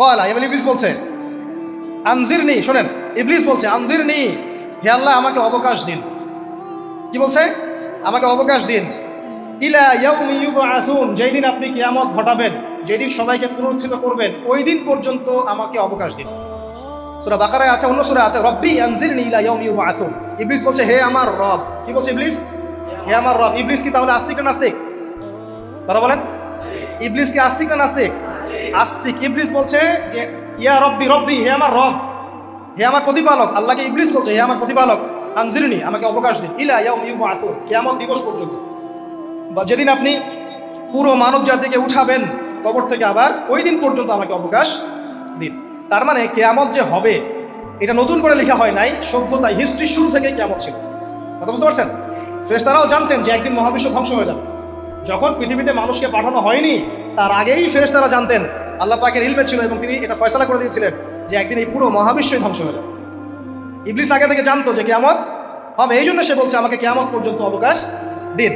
কয়লা? এবার ইবলিস বলছে আনজির নি শোনেন, ইবলিস বলছে আনজির নি হে আল্লাহ, আমাকে অবকাশ দিন। কি বলছে? আমাকে অবকাশ দিন। ইলা ইয়াউমি ইউবআসুন, যেই দিন আপনি কিয়ামত ঘটাবেন যেদিন সবাইকে পুনরুত্থিত করবেন, ওই দিন পর্যন্ত আমাকে অবকাশ দিন। সূরা বাকারায় আছে, অন্য সূরা আছে, রব্বি আনজিরনি ইলা ইউবআসুন। ইবলিস বলছে, হে আমার রব। কি বলছে ইবলিস? হে আমার রব। ইবলিস কি তাহলে আস্তিক না নাস্তিক? তারা বলেন। ইবলিস কি আস্তিক না নাস্তিক? আস্তিক ইবলিস বলছে যে, ইয়া রব্বি রব্বি, হে আমার রব, হে আমার প্রতিপালক, আল্লাহকে ইবলিস বলছে, হে আমার প্রতিপালক, আনজিরনি, আমাকে অবকাশ দিন ইলা ইয়াউম ইউবআসুন কিয়ামত দিবস পর্যন্ত। বা যেদিন আপনি পুরো মানব জাতিকে উঠাবেন, কবর থেকে আবার ওই দিন পর্যন্ত আমাকে অবকাশ দিন। তার মানে কেয়ামত যে হবে, এটা নতুন করে লেখা হয় নাই, সভ্যতা হিস্ট্রি শুরু থেকেই কেয়ামত ছিল। কথা বুঝতে পারছেন? ফেরেশতারাও জানতেন যে একদিন মহাবিশ্ব ধ্বংস হয়ে যাবে। যখন পৃথিবীতে মানুষকে পাঠানো হয়নি, তার আগেই ফেরেশতারা জানতেন আল্লাহ পাকের ইলমে ছিল এবং তিনি এটা ফয়সলা করে দিয়েছিলেন যে একদিন এই পুরো মহাবিশ্বই ধ্বংস হয়ে যাবে। ইবলিস আগে থেকে জানতো যে কেয়ামত হবে, এই জন্য সে বলছে, আমাকে কেয়ামত পর্যন্ত অবকাশ দিন।